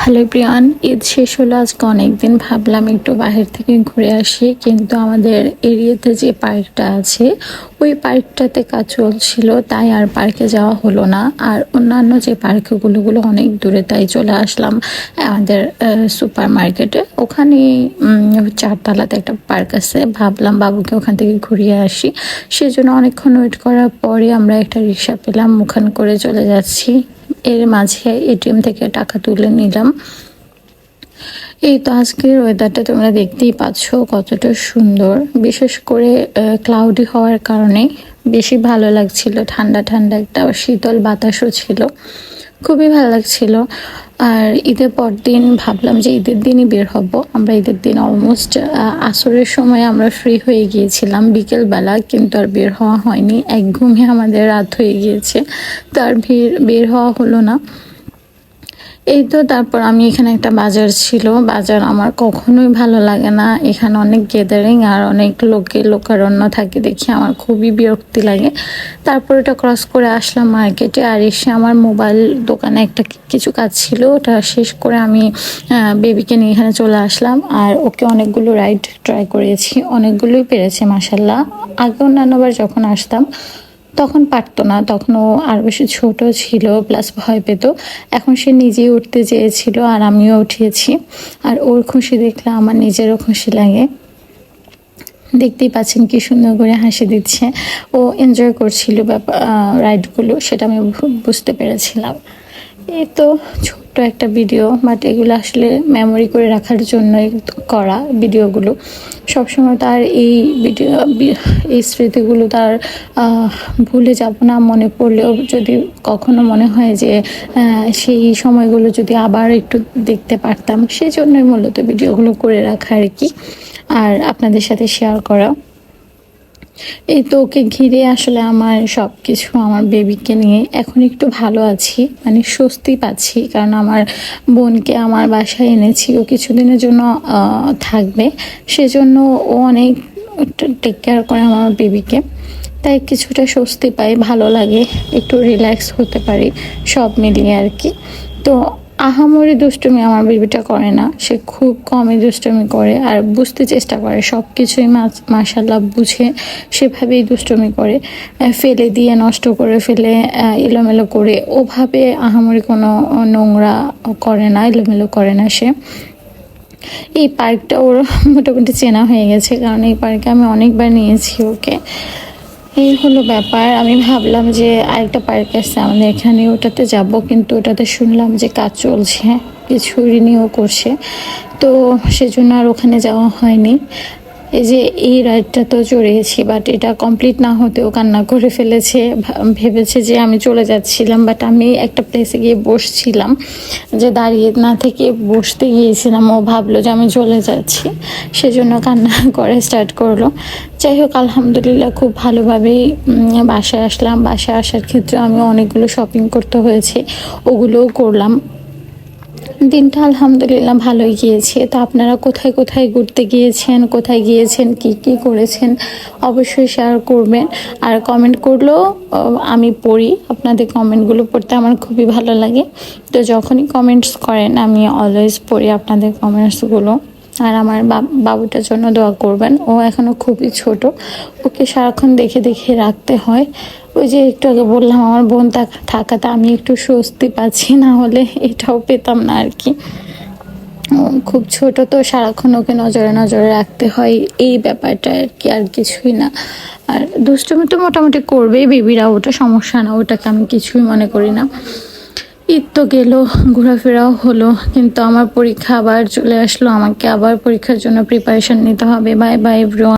Hello Priyan, Eid শেষ হলো, আজকে অনেকদিন ভাবলাম একটু বাহির থেকে ঘুরে আসি, কিন্তু আমাদের এরিয়াতে যে পার্কটা আছে, ওই পার্কটাতে কাজ চলছিল, তাই আর পার্কে যাওয়া হলো না। আর অন্যান্য যে পার্কগুলোগুলো অনেক দূরে, তাই চলে আসলাম আমাদের সুপার মার্কেটে ওখানে চারতলাতে একটা পার্ক আছে, ভাবলাম বাবুকে ওখান থেকে ঘুরিয়ে আসি। সেজন্য অনেকক্ষণ ওয়েট করার পরে আমরা একটা রিক্সা পেলাম, ওখান করে চলে যাচ্ছি। এর মাঝে এটিএম থেকে টাকা তুলে নিলাম। এই তো আজকের ওয়েদারটা তোমরা দেখতেই পাচ্ছ কতটা সুন্দর। বিশেষ করে ক্লাউডি হওয়ার কারণে বেশি ভালো লাগছিল। ঠান্ডা ঠান্ডা একটা শীতল বাতাসও ছিল। খুবই ভালো লাগছিল। আর ঈদের পর দিন ভাবলাম যে ঈদের দিনই বের হব। আমরা ঈদের দিন অলমোস্ট আসরের সময় আমরা ফ্রি হয়ে গিয়েছিলাম বিকেলবেলা, কিন্তু আর বের হওয়া হয়নি। এক ঘুমে আমাদের রাত হয়ে গিয়েছে। তার ভিড়, বের হওয়া হলো না। এই তো তারপর আমি এখানে একটা বাজার ছিল। বাজার আমার কখনোই ভালো লাগে না। এখানে অনেক গ্যাদারিং আর অনেক লোকে, লোকারণ্য থাকে দেখি আমার খুবই বিরক্তি লাগে। তারপর এটা ক্রস করে আসলাম মার্কেটে আর এসে আমার মোবাইল দোকানে একটা কিছু কাজ ছিল। ওটা শেষ করে আমি বেবিকে নিয়ে এখানে চলে আসলাম। আর ওকে অনেকগুলো রাইড ট্রাই করেছি। অনেকগুলোই পেরেছে মাসাল্লাহ আগে অন্যান্যবার যখন আসতাম তখন পারতো না তখন ও আর বেশি ছোট ছিল প্লাস ভয় পেত। এখন সে নিজেই উঠতে চেয়েছিল আর আমিও উঠিয়েছি। আর ওর খুশি দেখলে আমার নিজেরও খুশি লাগে। দেখতেই পাচ্ছেন কি সুন্দর করে হাসি দিচ্ছে। ও এনজয় করছিল রাইডগুলো সেটা আমি বুঝতে পেরেছিলাম। এই তো ছোট্ট একটা ভিডিও বাট এগুলো আসলে মেমোরি করে রাখার জন্যই করা ভিডিওগুলো সবসময় তার এই ভিডিও এই স্মৃতিগুলো তার ভুলে যাব না মনে পড়লেও যদি কখনো মনে হয় যে সেই সময়গুলো যদি আবার একটু দেখতে পারতাম সেই জন্যই মূলত ভিডিওগুলো করে রাখা আর কি। আর আপনাদের সাথে শেয়ার করা। এই তো ওকে ঘিরে আসলে আমার সব কিছু আমার বেবিকে নিয়ে এখন একটু ভালো আছি মানে স্বস্তি পাচ্ছি। কারণ আমার বোনকে আমার বাসায় এনেছি, ও কিছুদিনের জন্য থাকবে। সেজন্য ও অনেক টেক কেয়ার করে আমার বেবিকে তাই কিছুটা স্বস্তি পাই, ভালো লাগে, একটু রিল্যাক্স হতে পারি, সব মিলিয়ে আর কি। তো আহামরি দুষ্টুমি আমার বেবিটা করে না। সে খুব কমই দুষ্টুমি করে আর বুঝতে চেষ্টা করে সব কিছুই মাশাল্লাহ বুঝে সেভাবেই দুষ্টুমি করে। ফেলে দিয়ে, নষ্ট করে ফেলে এলোমেলো করে। ওভাবে আহামরি কোনো নোংরা করে না, এলোমেলো করে না সে। এই পার্কটা ওর মোটামুটি চেনা হয়ে গেছে, কারণ এই পার্কে আমি অনেকবার নিয়েছি ওকে। এই হলো ব্যাপার। আমি ভাবলাম যে আরেকটা পার্ক আছে আমাদের এখানে ওটাতে যাব, কিন্তু ওটাতে শুনলাম যে কাজ চলছে, কিছু রিনিউ করছে। তো সেজন্য আর ওখানে যাওয়া হয়নি। এই যে এই রাইডটা তো চড়িয়েছি বাট এটা কমপ্লিট না হতেও কান্না করে ফেলেছে। ভেবেছে যে আমি চলে যাচ্ছিলাম বাট আমি একটা প্লেসে গিয়ে বসছিলাম, যে দাঁড়িয়ে না থেকে বসতে গিয়েছিলাম। ও ভাবলো যে আমি চলে যাচ্ছি, সেজন্য কান্না করে স্টার্ট করল। যাই হোক, আলহামদুলিল্লাহ খুব ভালোভাবেই বাসায় আসলাম। বাসায় আসার ক্ষেত্রে আমি অনেকগুলো শপিং করতে হয়েছে, ওগুলোও করলাম। দিনটা আলহামদুলিল্লাহ ভালোই গিয়েছে। তো আপনারা কোথায় কোথায় ঘুরতে গিয়েছেন, কোথায় গিয়েছেন, কি কি করেছেন অবশ্যই শেয়ার করবেন। আর কমেন্ট করলেও আমি পড়ি। আপনাদের কমেন্টগুলো পড়তে আমার খুবই ভালো লাগে। তো যখনই কমেন্টস করেন, আমি অলওয়েজ পড়ি আপনাদের কমেন্টসগুলো আর আমার বাব- বাবুটার জন্য দোয়া করবেন। ও এখনও খুবই ছোট। ওকে সারাক্ষণ দেখে দেখে রাখতে হয়। ওই যে একটু আগে বললাম, আমার বোন থাকাতে আমি একটু স্বস্তি পাচ্ছি, না হলে এটাও পেতাম না আর কি। খুব ছোট তো, সারাক্ষণ ওকে নজরে নজরে রাখতে হয়। এই ব্যাপারটা আর কি, আর কিছুই না। আর দুষ্টুমি তো মোটামুটি করবেই, বেবিরা ওটা সমস্যা না, ওটাকে আমি কিছুই মনে করি না। ঈদ তো গেল, ঘোরাফেরাও হলো, কিন্তু আমার পরীক্ষা আবার চলে আসলো, আমাকে আবার পরীক্ষার জন্য প্রিপারেশন নিতে হবে। Bye bye everyone